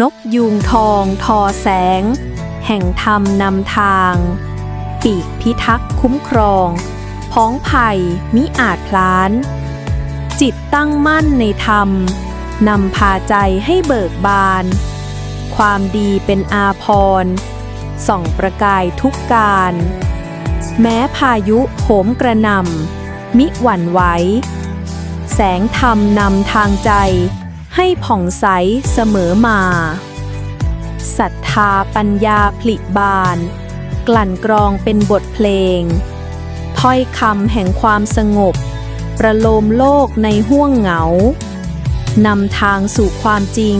นกยูงทอง ทอแสง แห่งธรรมนำทาง ปีกพิทักษ์คุ้มครอง พ้องไผ่มิอาจพลาน จิตตั้งมั่นในธรรม นำพาใจให้เบิกบาน ความดีเป็นอาพรส่องประกายทุกการ แม้พายุโหมกระนำมิหวั่นไหว แสงธรรมนำทางใจ ให้ผ่องใสเสมอมาศรัทธาปัญญาผลิบาน กลั่นกรองเป็นบทเพลง ถ้อยคำแห่งความสงบ ประโลมโลกในห้วงเหงานำทางสู่ความจริง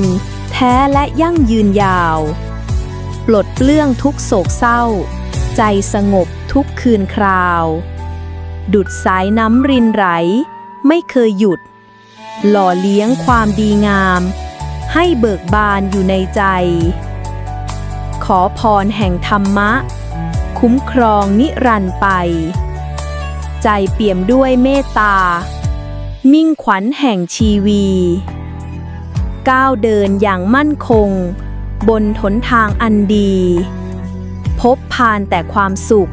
แท้และยั่งยืนยาว ปลดเปลื้องทุกโศกเศร้า ใจสงบทุกคืนคราว ดุดสายน้ำรินไหลไม่เคยหยุด หล่อเลี้ยงความดีงาม ให้เบิกบานอยู่ในใจ ขอพรแห่งธรรมะ คุ้มครองนิรันดร์ไป ใจเปี่ยมด้วยเมตตา มิ่งขวัญแห่งชีวี ก้าวเดินอย่างมั่นคง บนถนทางอันดี พบพานแต่ความสุข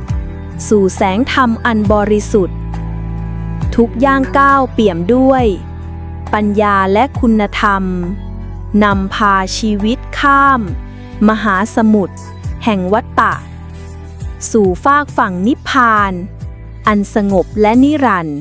สู่แสงธรรมอันบริสุทธิ์ ทุกย่างก้าวเปี่ยมด้วย ปัญญาและคุณธรรม นำพาชีวิตข้าม มหาสมุทรแห่งวัฏฏะ สู่ฟากฝั่งนิพพาน อันสงบและนิรันดร์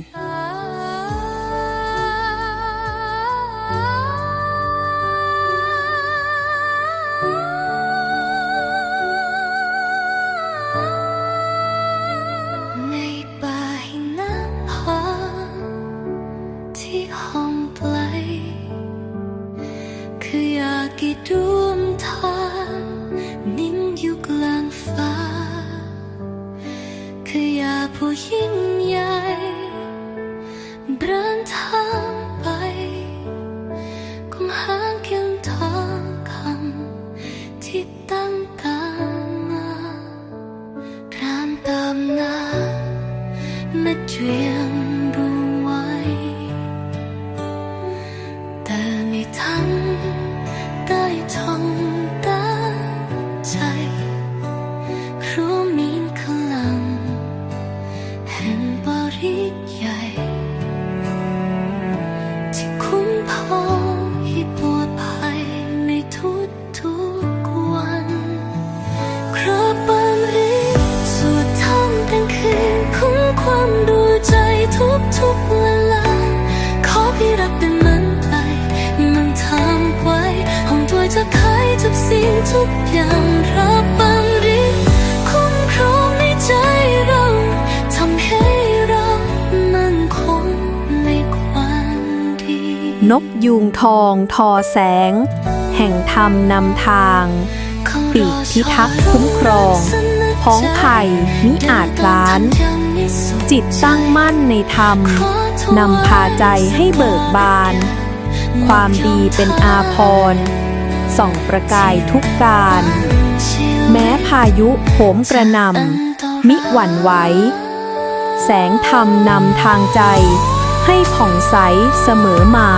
ยิ่งใหญ่เดินทางไปคงหาเพียงทองคำที่ตั้งตามมาพรานตามนามาเตรีย ทุกอย่างรับบางริคุ้มครองในใจเราทำให้เรามันคงในความดี นกยูงทองทอแสง แห่งธรรมนำทาง ปีกพิทักษ์คุ้มครองพ้องไผ่มิอาจพลาน จิตตั้งมั่นในธรรม นำพาใจให้เบิกบาน ความดีเป็นอาพรณ์ ส่องประกายทุกการ แม้พายุโหมกระหนำมิหวั่นไหว แสงธรรมนำทางใจ ให้ผ่องใสเสมอมา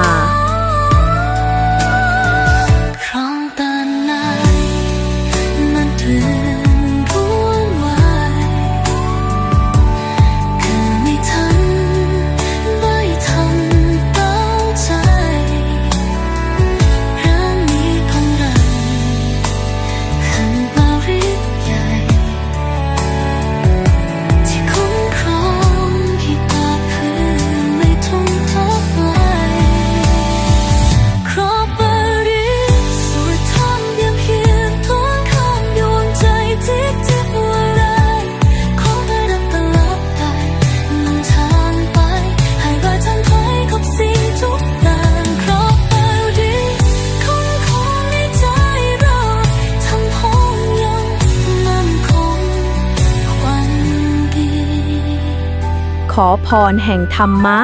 ขอพรแห่งธรรมะ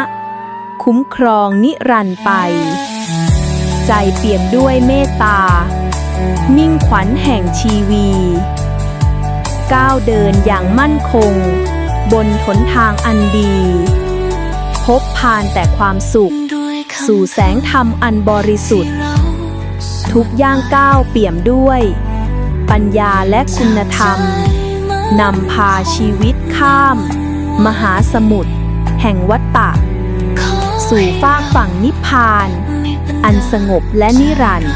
คุ้มครองนิรันดร์ไป ใจเปี่ยมด้วยเมตตา มิ่งขวัญแห่งชีวี ก้าวเดินอย่างมั่นคง บนถนทางอันดี พบพานแต่ความสุข สู่แสงธรรมอันบริสุทธิ์ ทุกย่างก้าวเปี่ยมด้วย ปัญญาและคุณธรรมนำพาชีวิตข้าม มหาสมุทรแห่งวัฏฏะสู่ฟากฝั่งนิพพาน อันสงบและนิรันดร์